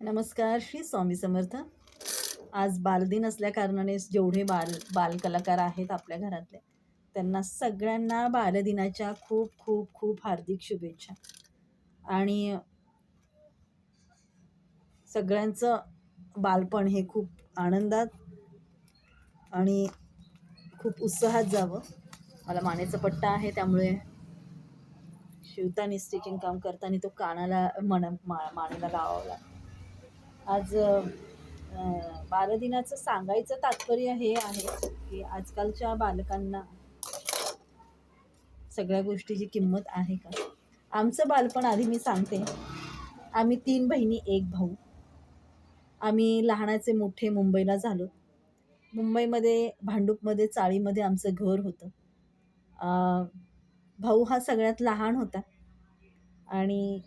नमस्कार श्री स्वामी समर्थ. आज बालदिन असल्याकारणाने जेवढे बाल बालकलाकार आहेत आपल्या घरातले त्यांना सगळ्यांना बालदिनाच्या खूप खूप खूप हार्दिक शुभेच्छा. आणि सगळ्यांचं बालपण हे खूप आनंदात आणि खूप उत्साहात जावं. मला मानेचा पट्टा आहे त्यामुळे शिवताना स्टिचिंग काम करताना तो कानाला मन मा मानेला लावावा आज बालदिनाचं सांगायचं तात्पर्य हे आहे की आजकालच्या बालकांना सगळ्या गोष्टीची किंमत आहे का? आमचं बालपण आधी मी सांगते. आम्ही तीन बहिणी एक भाऊ. आम्ही लहानाचे मोठे मुंबईला झालो. मुंबईमध्ये भांडूपमध्ये चाळीमध्ये आमचं घर होतं. भाऊ हा सगळ्यात लहान होता. आणि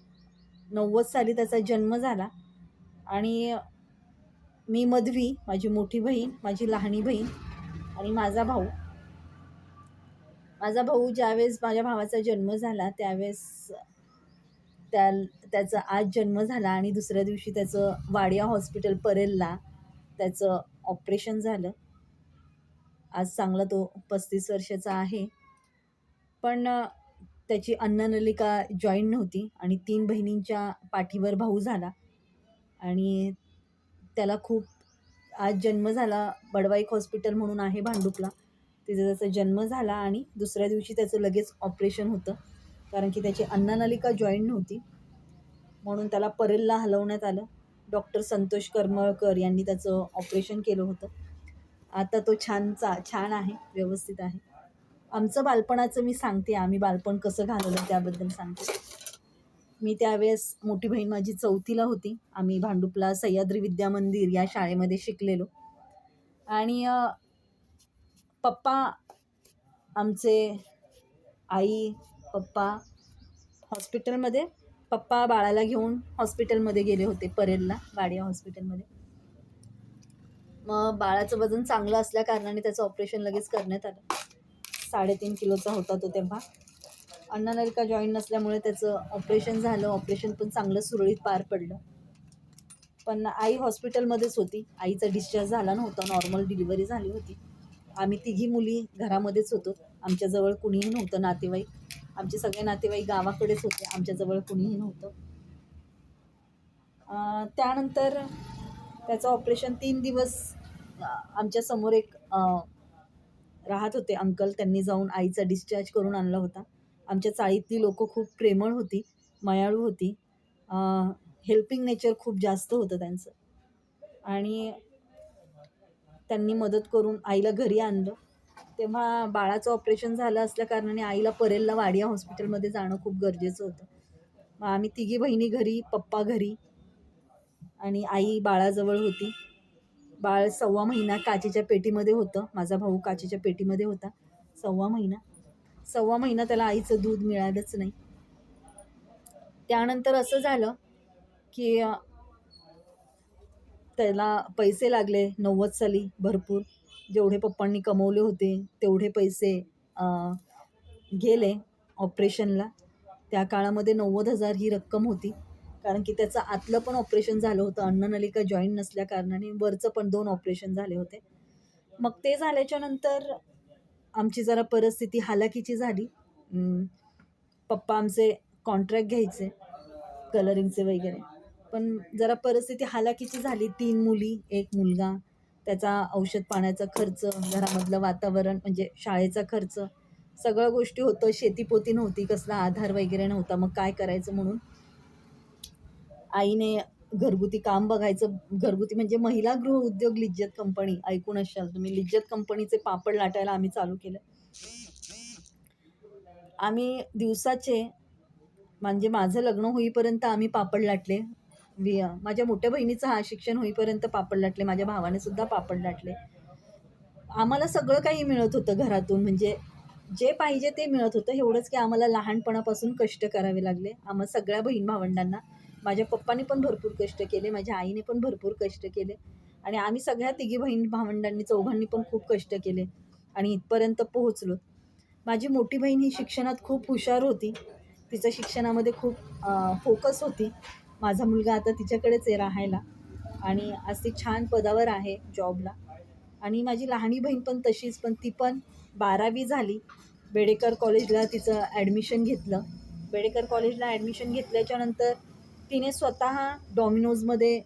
नव्वद साली त्याचा जन्म झाला. आणि मी मधवी माझी मोठी बहीण माझी लहानी बहीण आणि माझा भाऊ. माझा भाऊ ज्यावेळेस माझ्या भावाचा जन्म झाला त्यावेळेस त्या त्याचा आज जन्म झाला आणि दुसऱ्या दिवशी त्याचं वाडिया हॉस्पिटल परेलला त्याचं ऑपरेशन झालं. आज चांगला तो पस्तीस वर्षाचा आहे. पण त्याची अन्ननलिका जॉईन नव्हती आणि तीन बहिणींच्या पाठीवर भाऊ झाला. आणि त्याला खूप आज जन्म झाला बडवाईक हॉस्पिटल म्हणून आहे भांडुपला. तिथे त्याचा जन्म झाला आणि दुसऱ्या दिवशी त्याचं लगेच ऑपरेशन होतं. कारण की त्याची अन्ननलिका जॉईन नव्हती. म्हणून त्याला परेलला हलवण्यात आलं. डॉक्टर संतोष करमळकर यांनी त्याचं ऑपरेशन केलं होतं. आता तो छानचा छान आहे व्यवस्थित आहे. आमचं बालपणाचं मी सांगते. आम्ही बालपण कसं घालवलं त्याबद्दल सांगते. मी त्यावेळेस मोठी बहीण माझी चौथीला होती. आम्ही भांडुपला सह्याद्री विद्या मंदिर या शाळेमध्ये शिकलेलो. आणि पप्पा आमचे आई पप्पा हॉस्पिटलमध्ये पप्पा बाळाला घेऊन हॉस्पिटलमध्ये गेले होते परेलला वाडिया हॉस्पिटलमध्ये. मग बाळाचं वजन चांगलं असल्या कारणाने त्याचं ऑपरेशन लगेच करण्यात आलं. साडेतीन किलोचा होता तो तेव्हा. अन्ननलिका जॉईन नसल्यामुळे त्याचं ऑपरेशन झालं. ऑपरेशन पण चांगलं सुरळीत पार पडलं. पण आई हॉस्पिटलमध्येच होती. आईचा डिस्चार्ज झाला नव्हता. नॉर्मल डिलिव्हरी झाली होती. आम्ही तिघी मुली घरामध्येच होतो. आमच्याजवळ कुणीही नव्हतं नातेवाईक. आमचे सगळे नातेवाईक गावाकडेच होते. आमच्याजवळ कुणीही नव्हतं. त्यानंतर त्याचं ऑपरेशन तीन दिवस आमच्यासमोर एक राहत होते अंकल. त्यांनी जाऊन आईचा डिस्चार्ज करून आणला होता. आमच्या चाळीतली लोकं खूप प्रेमळ होती मायाळू होती. हेल्पिंग नेचर खूप जास्त होतं त्यांचं. आणि त्यांनी मदत करून आईला घरी आणलं. तेव्हा बाळाचं ऑपरेशन झालं असल्या कारणाने आईला परेलला वाडिया हॉस्पिटलमध्ये जाणं खूप गरजेचं होतं. मग आम्ही तिघी बहिणी घरी पप्पा घरी आणि आई बाळाजवळ होती. बाळ सव्वा महिना काचेच्या पेटीमध्ये होतं. माझा भाऊ काचेच्या पेटीमध्ये होता. सव्वा महिना. सव्वा महिना त्याला आईचं दूध मिळालंच नाही. त्यानंतर असं झालं की त्याला पैसे लागले नव्वद साली भरपूर. जेवढे पप्पांनी कमवले होते तेवढे पैसे गेले ऑपरेशनला. त्या काळामध्ये नव्वद हजार ही रक्कम होती. कारण की त्याचं आतलं पण ऑपरेशन झालं होतं. अन्ननलिका जॉईन नसल्या कारणाने वरचं पण दोन ऑपरेशन झाले होते. मग ते झाल्याच्यानंतर आमची जरा परिस्थिती हालाकीची झाली. पप्पा आमचे कॉन्ट्रॅक्ट घ्यायचे कलरिंगचे वगैरे. पण जरा परिस्थिती हालाकीची झाली. तीन मुली एक मुलगा त्याचा औषध पाण्याचा खर्च घरामधलं वातावरण म्हणजे शाळेचा खर्च सगळ्या गोष्टी होतं. शेतीपोती नव्हती कसला आधार वगैरे नव्हता. मग काय करायचं म्हणून? आईने घरगुती काम बघायचं घरगुती म्हणजे महिला गृह उद्योग लिज्जत कंपनी ऐकून असाल तुम्ही. लिज्जत कंपनीचे पापड लाटायला आम्ही चालू केलं. आम्ही दिवसाचे म्हणजे माझं लग्न होईपर्यंत आम्ही पापड लाटले. वि माझ्या मोठ्या बहिणीचं हा शिक्षण होईपर्यंत पापड लाटले. माझ्या भावाने सुद्धा पापड लाटले. आम्हाला सगळं काही मिळत होतं घरातून. म्हणजे जे पाहिजे ते मिळत होतं. एवढंच की आम्हाला लहानपणापासून कष्ट करावे लागले. आम्हा सगळ्या बहीण भावंडांना माझ्या पप्पानी पण भरपूर कष्ट केले माझ्या आईने पण भरपूर कष्ट केले आणि आम्ही सगळ्या तिघी बहीण भावंडांनी चौघांनी पण खूप कष्ट केले आणि इथपर्यंत पोहोचलो. माझी मोठी बहीण ही शिक्षणात खूप हुशार होती. तिचं शिक्षणामध्ये खूप फोकस होती. माझा मुलगा आता तिच्याकडेच आहे राहायला आणि आज ती छान पदावर आहे जॉबला आणि माझी लहानी बहीण पण तशीच पण ती पण बारावी झाली. बेडेकर कॉलेजला तिचं ॲडमिशन घेतलं. बेडेकर कॉलेजला ॲडमिशन घेतल्याच्यानंतर तिने स्वतः डॉमिनोजमध्ये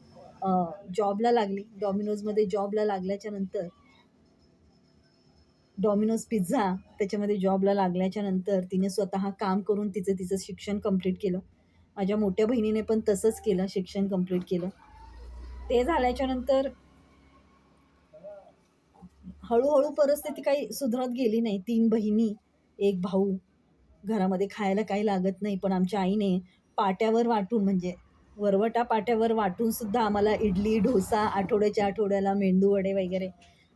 जॉबला लागली. डॉमिनोजमध्ये जॉबला लागल्याच्यानंतर डॉमिनोज पिझ्झा त्याच्यामध्ये जॉबला लागल्याच्यानंतर तिने स्वतः काम करून तिचं तिचं शिक्षण कंप्लीट केलं. माझ्या मोठ्या बहिणीने पण तसंच केलं शिक्षण कंप्लीट केलं. ते झाल्याच्यानंतर हळूहळू परिस्थिती काही सुधारत गेली नाही. तीन बहिणी एक भाऊ. घरामध्ये खायला काही लागत नाही पण आमच्या आईने पाट्यावर वाटून म्हणजे वरवटा पाट्यावर वाटून सुद्धा आम्हाला इडली डोसा आठवड्याच्या आठवड्याला मेंदू वडे वगैरे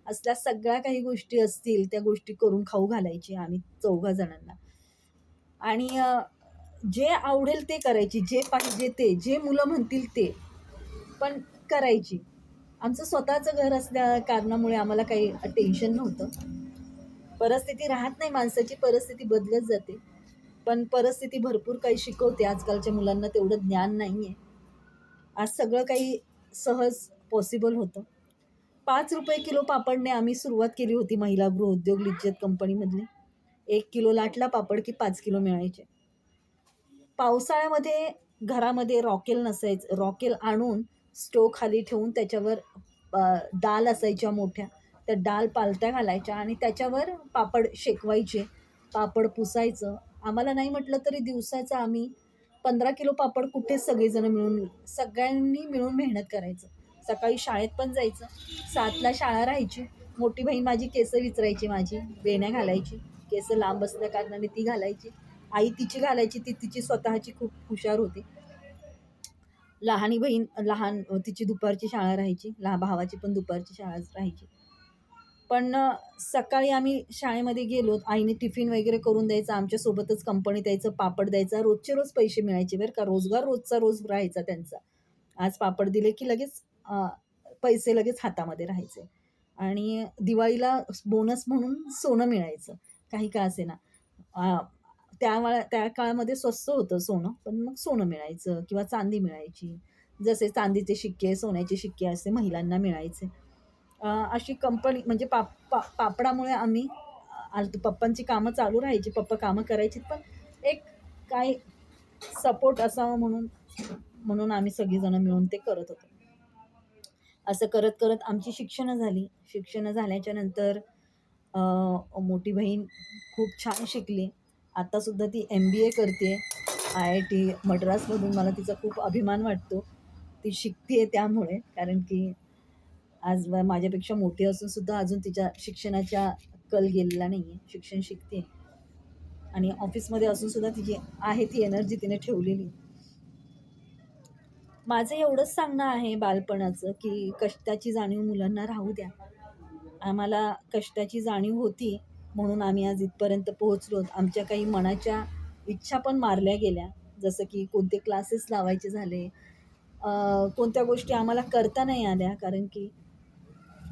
असल्या सगळ्या काही गोष्टी असतील त्या गोष्टी करून खाऊ घालायची आम्ही चौघा जणांना. आणि जे आवडेल ते करायची जे पाहिजे ते जे मुलं म्हणतील ते पण करायची. आमचं स्वतःचं घर असल्या कारणामुळे आम्हाला काही टेन्शन नव्हतं. परिस्थिती राहत नाही माणसाची परिस्थिती बदलत जाते. पण परिस्थिती भरपूर काही शिकवते. आजकालच्या मुलांना तेवढं ज्ञान नाही आहे आज सगळं काही सहज पॉसिबल होतं. पाच रुपये किलो पापडने आम्ही सुरुवात केली होती महिला गृहउद्योग लिज्जत कंपनीमधली. एक किलो लाटला पापड की पाच किलो मिळायचे. पावसाळ्यामध्ये घरामध्ये रॉकेल नसायचं रॉकेल आणून स्टोव खाली ठेवून त्याच्यावर डाल असायच्या मोठ्या. त्या डाल पालत्या घालायच्या आणि त्याच्यावर पापड शेकवायचे पापड पुसायचं आम्हाला नाही म्हटलं तरी दिवसाचा आम्ही पंधरा किलो पापड कुठे सगळेजण मिळून सगळ्यांनी मिळून मेहनत करायचं. सकाळी शाळेत पण जायचं. सातला शाळा राहायची. मोठी बहीण माझी केसं विचरायची माझी वेण्या घालायची. केसं लांब असल्या कारणाने ती घालायची. आई तिची घालायची ती तिची स्वतःची खूप हुशार होती. लहानी बहीण लहान तिची दुपारची शाळा राहायची. लहान भावाची पण दुपारची शाळा राहायची. पण सकाळी आम्ही शाळेमध्ये गेलो. आईने टिफिन वगैरे करून द्यायचं. आमच्यासोबतच कंपनी द्यायचं पापड द्यायचा. रोजचे रोज पैसे मिळायचे बरं का. रोजगार रोजचा रोज राहायचा त्यांचा. आज पापड दिले की लगेच पैसे लगेच हातामध्ये राहायचे. आणि दिवाळीला बोनस म्हणून सोनं मिळायचं. काही का असे ना त्या वेळा त्या काळामध्ये स्वस्त होतं सोनं. पण मग सोनं मिळायचं किंवा चांदी मिळायची. जसे चांदीचे शिक्के सोन्याचे शिक्के असे महिलांना मिळायचे. अशी कंपनी म्हणजे पाप पा पापडामुळे आम्ही आ- पप्पांची कामं चालू राहायची पप्पा कामं करायची पण एक काय सपोर्ट असावा म्हणून म्हणून आम्ही सगळीजणं मिळून ते करत होतो. असं करत करत आमची शिक्षणं झाली. शिक्षणं झाल्याच्यानंतर मोठी बहीण खूप छान शिकली. आत्तासुद्धा ती एम बी ए करते. आय आय टी मद्रासमधून मला तिचा खूप अभिमान वाटतो. ती शिकते त्यामुळे कारण की आज व- माझ्यापेक्षा मोठी असून सुद्धा अजून तिच्या शिक्षणाच्या कल गेलेला नाही आहे शिक्षण शिकते. आणि ऑफिसमध्ये असून सुद्धा तिची आहे ती एनर्जी तिने ठेवलेली. माझं एवढंच सांगणं आहे बालपणाचं की कष्टाची जाणीव मुलांना राहू द्या. आम्हाला कष्टाची जाणीव होती म्हणून आम्ही आज इथपर्यंत पोहोचलो. आमच्या काही मनाच्या इच्छा पण मारल्या गेल्या. जसं की कोणते क्लासेस लावायचे झाले. कोणत्या गोष्टी आम्हाला करता नाही आल्या. कारण की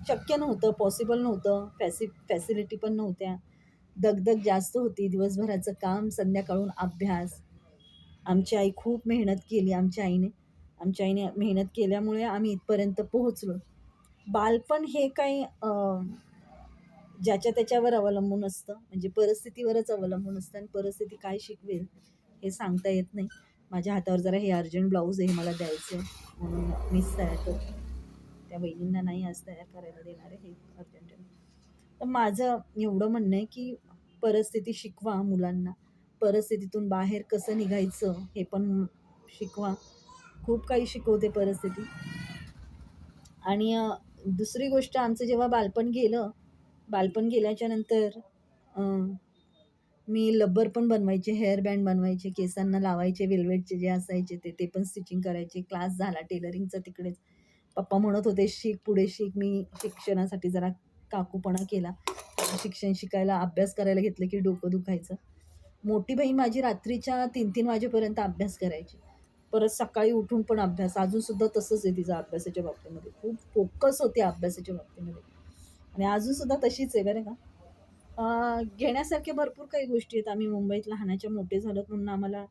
शक्य नव्हतं पॉसिबल नव्हतं फॅसि फॅसिलिटी पण नव्हत्या. दगदग जास्त होती दिवसभराचं काम संध्याकाळून अभ्यास. आमची आई खूप मेहनत केली आमच्या आईने. आमच्या आईने मेहनत केल्यामुळे आम्ही इथपर्यंत पोहोचलो. बालपण हे काही ज्याच्या त्याच्यावर अवलंबून असतं म्हणजे परिस्थितीवरच अवलंबून असतं आणि परिस्थिती काय शिकवेल हे सांगता येत नाही. माझ्या हातावर जरा हे अर्जंट ब्लाऊज आहे मला द्यायचं आहे म्हणून मीच तयार करते. त्या बहिणींना नाही आज तयार करायला देणार आहे हे अर्जंट तर माझं एवढं म्हणणं आहे की परिस्थिती शिकवा मुलांना. परिस्थितीतून बाहेर कसं निघायचं हे पण शिकवा. खूप काही शिकवते परिस्थिती. आणि दुसरी गोष्ट आमचं जेव्हा बालपण गेलं बालपण गेल्याच्यानंतर मी लब्बर पण बनवायचे हेअर बँड बनवायचे केसांना लावायचे वेल्वेटचे जे असायचे ते ते पण स्टिचिंग करायचे क्लास झाला टेलरिंगचा तिकडेच. पप्पा म्हणत होते शिक पुढे शिक. मी शिक्षणासाठी जरा काकूपणा केला. शिक्षण शिकायला अभ्यास करायला घेतलं की डोकं दुखायचं. मोठी बहीण माझी रात्रीच्या तीन तीन वाजेपर्यंत अभ्यास करायची. परत सकाळी उठून पण अभ्यास. अजूनसुद्धा तसंच आहे तिचा अभ्यासाच्या बाबतीमध्ये. खूप फोकस होते अभ्यासाच्या बाबतीमध्ये. आणि अजूनसुद्धा तशीच आहे बरं का. घेण्यासारख्या भरपूर काही गोष्टी आहेत. आम्ही मुंबईत लहानाच्या मोठे झालो म्हणून आम्हाला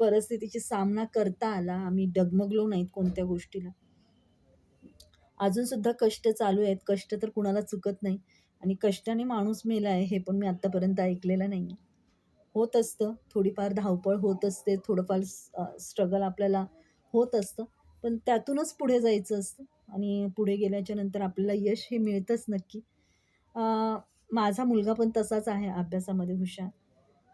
परिस्थितीची सामना करता आला. आम्ही डगमगलो नाहीत कोणत्या गोष्टीला. अजूनसुद्धा कष्ट चालू आहेत. कष्ट तर कुणाला चुकत नाही. आणि कष्टाने माणूस मेला आहे हे पण मी आत्तापर्यंत ऐकलेलं नाही आहे होत असतं. थोडीफार धावपळ होत असते. थोडंफार स्ट्रगल आपल्याला होत असतं. पण त्यातूनच पुढे जायचं असतं. आणि पुढे गेल्याच्यानंतर आपल्याला यश हे मिळतंच नक्की. माझा मुलगा पण तसाच आहे अभ्यासामध्ये हुशार.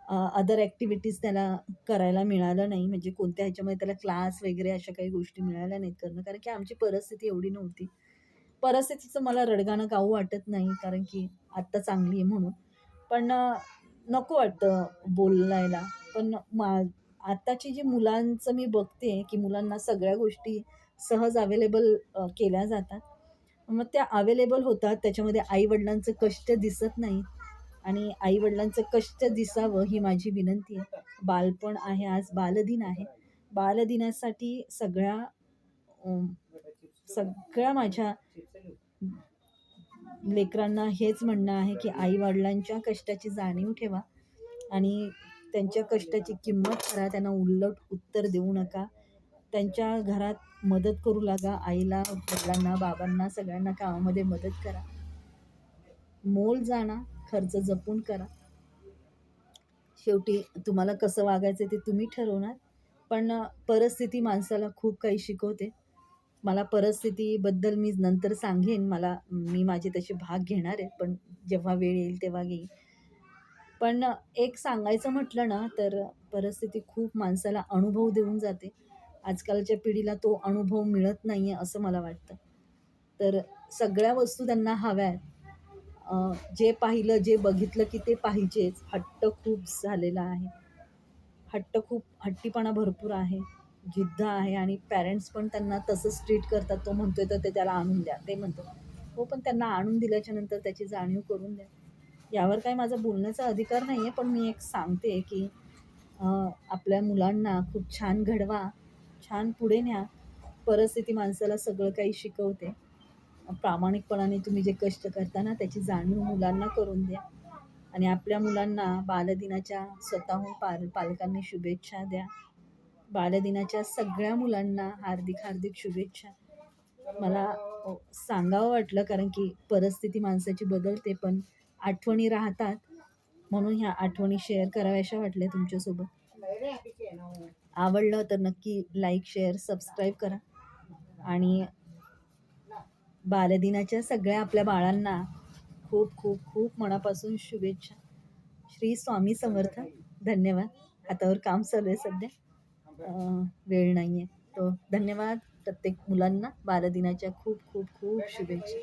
अदर ॲक्टिव्हिटीज त्याला करायला मिळालं नाही. म्हणजे कोणत्या ह्याच्यामध्ये त्याला क्लास वगैरे अशा काही गोष्टी मिळाल्या नाहीत करणं. कारण की आमची परिस्थिती एवढी नव्हती. परिस्थितीचं मला रडगाणं गाऊ वाटत नाही. कारण की आत्ता चांगली आहे म्हणून. पण नको वाटतं बोलायला. पण मा आत्ताची जी मुलांचं मी बघते की मुलांना सगळ्या गोष्टी सहज अवेलेबल केल्या जातात. मग त्या अवेलेबल होतात. त्याच्यामध्ये आईवडिलांचं कष्ट दिसत नाही. आणि आईवडिलांचं कष्ट दिसावं ही माझी विनंती आहे. बालपण आहे आज बालदिन आहे. बालदिनासाठी सगळ्या सगळ्या माझ्या लेकरांना हेच म्हणणं आहे की आईवडिलांच्या कष्टाची जाणीव ठेवा आणि त्यांच्या कष्टाची किंमत करा त्यांना उलट उत्तर देऊ नका. त्यांच्या घरात मदत करू लागा आईला वडिलांना बाबांना सगळ्यांना कामामध्ये मदत करा. मोल जाणा खर्च जपून करा. शेवटी तुम्हाला कसं वागायचं ते तुम्ही ठरवणार. पण परिस्थिती माणसाला खूप काही शिकवते. मला परिस्थितीबद्दल मी नंतर सांगेन. मला मी माझे त्याचे भाग घेणार आहे. पण जेव्हा वेळ येईल तेव्हा घेईन. पण एक सांगायचं म्हटलं ना तर परिस्थिती खूप माणसाला अनुभव देऊन जाते. आजकालच्या पिढीला तो अनुभव मिळत नाही आहे असं मला वाटतं. तर सगळ्या वस्तू त्यांना हव्या आहेत. जे पाहिलं जे बघितलं की ते पाहिजेच. हट्ट खूप झालेला आहे. हट्ट खूप हट्टीपणा भरपूर आहे. जिद्द आहे आणि पॅरेंट्स पण त्यांना तसंच ट्रीट करतात. तो म्हणतोय तर ते त्याला आणून द्या. ते म्हणतो. हो पण त्यांना आणून दिल्याच्या नंतर त्याची जाणीव करून द्या. यावर काही माझा बोलण्याचा अधिकार नाही आहे पण मी एक सांगते की आपल्या मुलांना खूप छान घडवा छान पुढे न्या. परिस्थिती माणसाला सगळं काही शिकवते. प्रामाणिकपणाने तुम्ही जे कष्ट करता ना त्याची जाणीव मुलांना करून द्या. आणि आपल्या मुलांना बालदिनाच्या स्वतःहून पाल पालकांनी शुभेच्छा द्या. बालदिनाच्या सगळ्या मुलांना हार्दिक हार्दिक शुभेच्छा. मला सांगावं वाटलं कारण की परिस्थिती माणसाची बदलते पण आठवणी राहतात. म्हणून ह्या आठवणी शेअर कराव्याशा वाटल्या तुमच्यासोबत. आवडलं तर नक्की लाईक शेअर सबस्क्राईब करा. आणि बालदिनाच्या सगळ्या आपल्या बाळांना खूप खूप खूप मनापासून शुभेच्छा. श्री स्वामी समर्थ. धन्यवाद. हातावर काम चालू आहे सध्या. वेळ नाही आहे तो धन्यवाद प्रत्येक मुलांना बालदिनाच्या खूप खूप खूप शुभेच्छा.